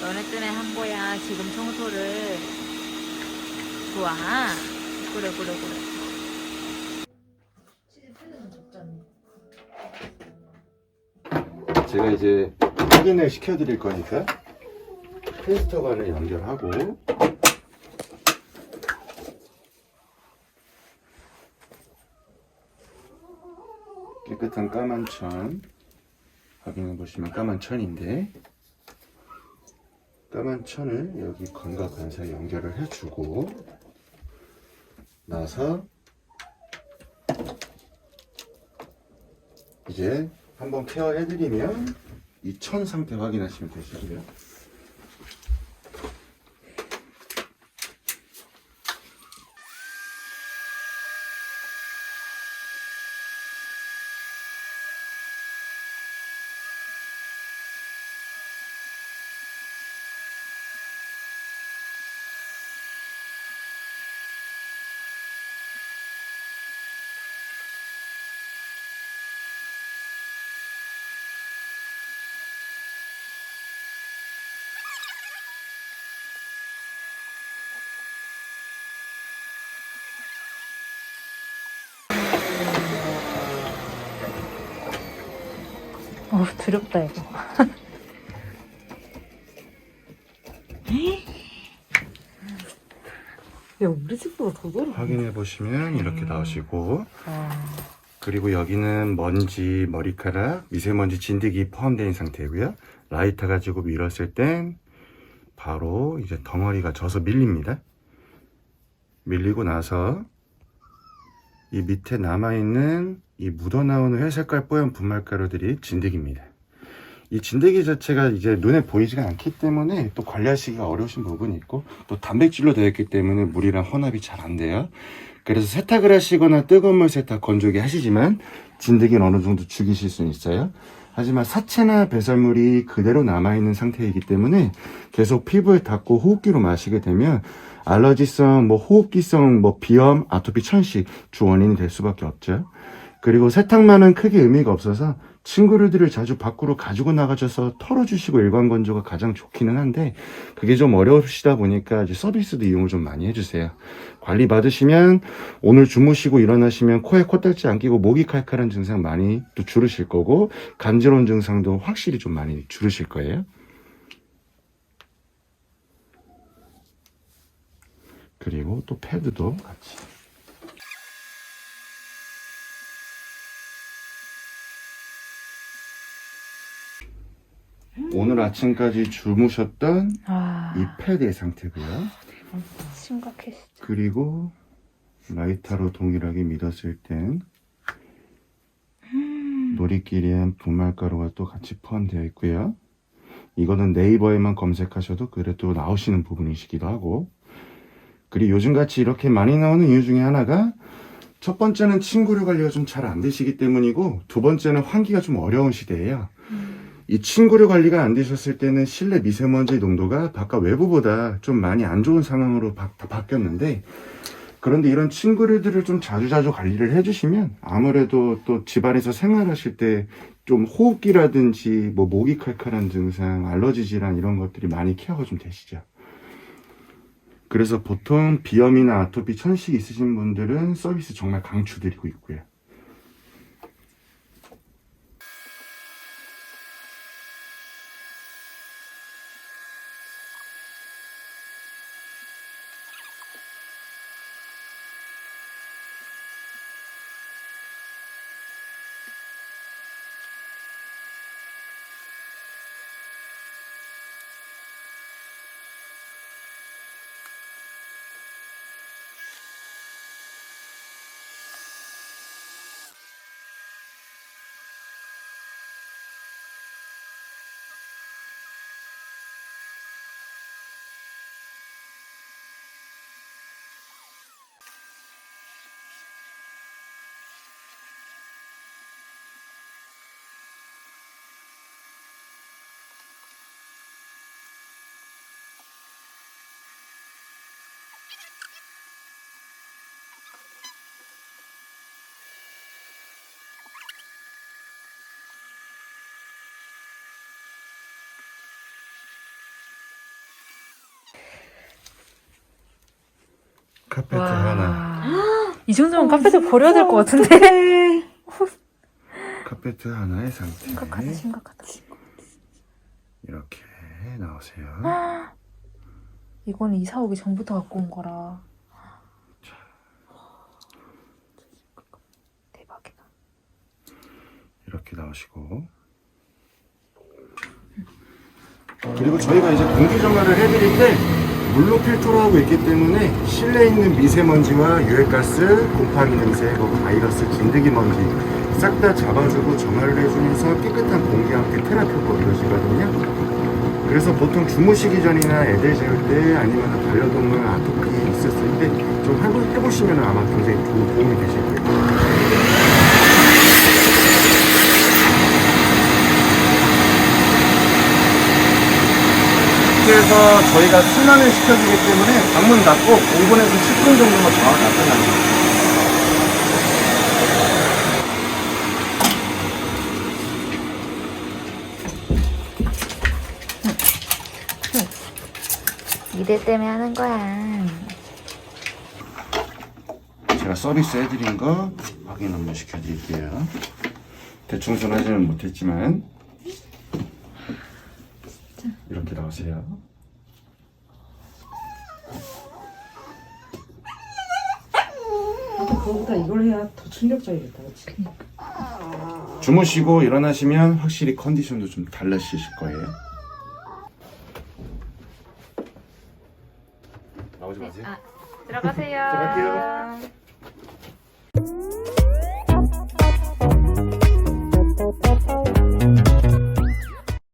너네 때문에 한 거야. 지금 청소를. 좋아. 그래, 그래, 그래. 제가 이제 확인을 시켜드릴 거니까 테스터관을 연결하고 깨끗한 까만 천 확인해 보시면 까만 천인데 까만 천을 여기 건과 관사에 연결을 해주고 나서 이제 한번 케어해드리면 이 천 상태 확인하시면 되시고요. 어우, 두렵다, 이거. 야, 우리 집보다 더 더러 확인해 보시면 이렇게 음. 나오시고 아, 그리고 여기는 먼지, 머리카락, 미세먼지 진드기 포함된 상태고요. 라이터 가지고 밀었을 땐 바로 이제 덩어리가 져서 밀립니다. 밀리고 나서 이 밑에 남아있는 이 묻어나오는 회색깔 뽀얀 분말가루들이 진드기입니다. 이 진드기 자체가 이제 눈에 보이지가 않기 때문에 또 관리하시기가 어려우신 부분이 있고 또 단백질로 되어 있기 때문에 물이랑 혼합이 잘 안 돼요. 그래서 세탁을 하시거나 뜨거운 물 세탁 건조기 하시지만 진드기는 어느 정도 죽이실 수는 있어요. 하지만 사체나 배설물이 그대로 남아있는 상태이기 때문에 계속 피부에 닿고 호흡기로 마시게 되면 알러지성, 뭐 호흡기성, 뭐 비염, 아토피, 천식 주 원인이 될 수밖에 없죠. 그리고 세탁만은 크게 의미가 없어서 친구들을 자주 밖으로 가지고 나가셔서 털어주시고 일관 건조가 가장 좋기는 한데 그게 좀 어려우시다 보니까 이제 서비스도 이용을 좀 많이 해주세요. 관리 받으시면 오늘 주무시고 일어나시면 코에 코딱지 안 끼고 목이 칼칼한 증상 많이 또 줄으실 거고 간지러운 증상도 확실히 좀 많이 줄으실 거예요. 그리고 또 패드도 같이. 오늘 아침까지 주무셨던 아, 이 패드의 상태고요. 진짜. 그리고 라이터로 동일하게 믿었을 땐 놀이끼리엔 분말가루가 또 같이 포함되어 있고요. 이거는 네이버에만 검색하셔도 그래도 나오시는 부분이시기도 하고 그리고 요즘같이 이렇게 많이 나오는 이유 중에 하나가 첫 번째는 친구류 관리가 좀 잘 안 되시기 때문이고 두 번째는 환기가 좀 어려운 시대예요. 이 친구류 관리가 안 되셨을 때는 실내 미세먼지 농도가 바깥 외부보다 좀 많이 안 좋은 상황으로 바, 바뀌었는데 그런데 이런 친구류들을 좀 자주자주 관리를 해주시면 아무래도 또 집안에서 생활하실 때 좀 호흡기라든지 뭐 목이 칼칼한 증상, 알러지 질환 이런 것들이 많이 케어가 좀 되시죠. 그래서 보통 비염이나 아토피, 천식 있으신 분들은 서비스 정말 강추드리고 있고요. 카페트 와. 하나. 이 정도면 카페트 버려야 될 것 같은데. 카페트 하나의 상태. 심각하다, 심각하다. 이렇게 나오세요. 이거는 이사 오기 전부터 갖고 온 거라. 대박이다. 이렇게 나오시고. 그리고 저희가 이제 공기 정화를 해드릴 때 물로 필터로 하고 있기 때문에 실내에 있는 미세먼지와 유해가스, 곰팡이 냄새, 뭐 바이러스, 진드기 먼지 싹 다 잡아주고 정화를 해주면서 깨끗한 공기와 함께 테라피가 이루어지거든요. 그래서 보통 주무시기 전이나 애들 재울 때 아니면 반려동물 아토피 있었을 때 좀 해보시면 아마 굉장히 도- 도움이 되실 거예요. 그래서 저희가 순환을 시켜주기 때문에 방문 닫고 5분에서 10분 정도만 더 놔둬요. 이대 때문에 하는 거야. 제가 서비스 해드린 거 확인 한번 시켜드릴게요. 대충 전하지는 못했지만 이렇게 나오세요. 그거보다 이걸 해야 더 충격적이겠다, 그치? 주무시고 일어나시면 확실히 컨디션도 좀 달라지실 거예요. 나오지 마세요. 아, 들어가세요. 들어갈게요.